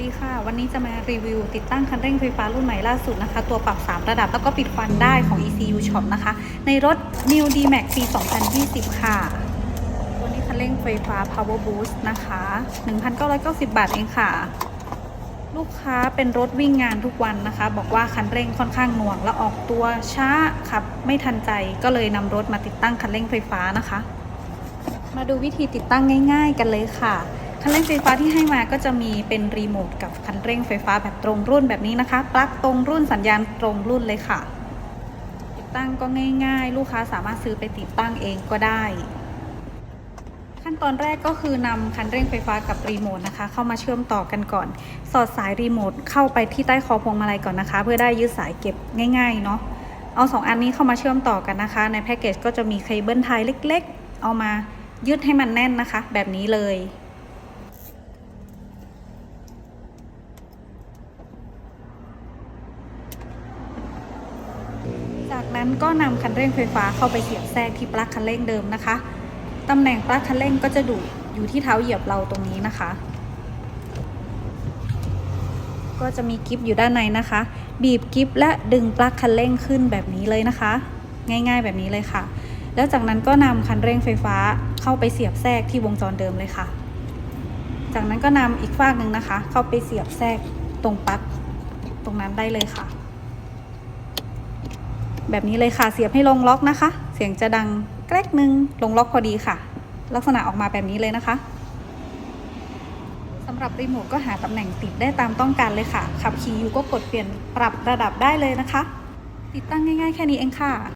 ดีค่ะ วันนี้จะมารีวิว ติดตั้งคันเร่งไฟฟ้ารุ่นใหม่ล่าสุดนะคะ ตัวปรับ 3 ระดับแล้วก็ปิดควันได้ของ ECU Shop นะคะ ในรถ New D-Max ปี 2020 ค่ะ ตัวนี้คันเร่งไฟฟ้า Power Boost นะคะ 1,990 บาทเองค่ะ ลูกค้าเป็นรถวิ่งงานทุกวันนะคะ บอกว่าคันเร่งค่อนข้างหน่วง และออกตัวช้าขับไม่ทันใจก็เลยนำรถมาติดตั้งคันเร่งไฟฟ้านะคะ มาดูวิธีติดตั้งง่าย ๆ กันเลยค่ะ คันเร่งไฟฟ้าที่ให้มาก็จะมีเป็นรีโมทกับคันเร่งไฟฟ้าแบบตรงรุ่นแบบนี้นะคะ ปลั๊กตรงรุ่นสัญญาณตรงรุ่นเลยค่ะ ติดตั้งก็ง่าย ๆ ลูกค้าสามารถซื้อไปติดตั้งเองก็ได้ ขั้นตอนแรกก็คือนำคันเร่งไฟฟ้ากับรีโมทนะคะ เข้ามาเชื่อมต่อกันก่อน สอดสายรีโมทเข้าไปที่ใต้คอพวงมาลัยก่อนนะคะ เพื่อได้ยืดสายเก็บง่าย ๆ เนาะเอาสองอันนี้เข้ามาเชื่อมต่อกันนะคะ ในแพ็กเกจก็จะมีเคเบิลไทยเล็ก ๆ เอามายืดให้มันแน่นนะคะ แบบนี้เลย จากนั้นก็นำคันเร่งไฟฟ้าเข้าไปเสียบแทรกที่ปลั๊กคันเร่งเดิมนะคะตำแหน่งปลั๊กคันเร่งก็จะดูอยู่ที่เท้าเหยียบเราตรงนี้นะคะ ก็จะมีกิฟอยู่ด้านในนะคะ บีบกิฟและดึงปลั๊กคันเร่งขึ้นแบบนี้เลยนะคะ ง่ายๆแบบนี้เลยค่ะ แล้วจากนั้นก็นำคันเร่งไฟฟ้าเข้าไปเสียบแทรกที่วงจรเดิมเลยค่ะ จากนั้นก็นำอีกฝากหนึ่งนะคะ เข้าไปเสียบแทรกตรงปลั๊กตรงนั้นได้เลยค่ะ แบบนี้เลยค่ะเสียบให้ลงล็อกนะคะ เสียงจะดังแกรกนึงลงล็อกพอดีค่ะ ลักษณะออกมาแบบนี้เลยนะคะสำหรับรีโมทก็หาตำแหน่งติดได้ตามต้องการเลยค่ะ ขับขี่อยู่ก็กดเปลี่ยนปรับระดับได้เลยนะคะ ติดตั้งง่ายๆแค่นี้เองค่ะ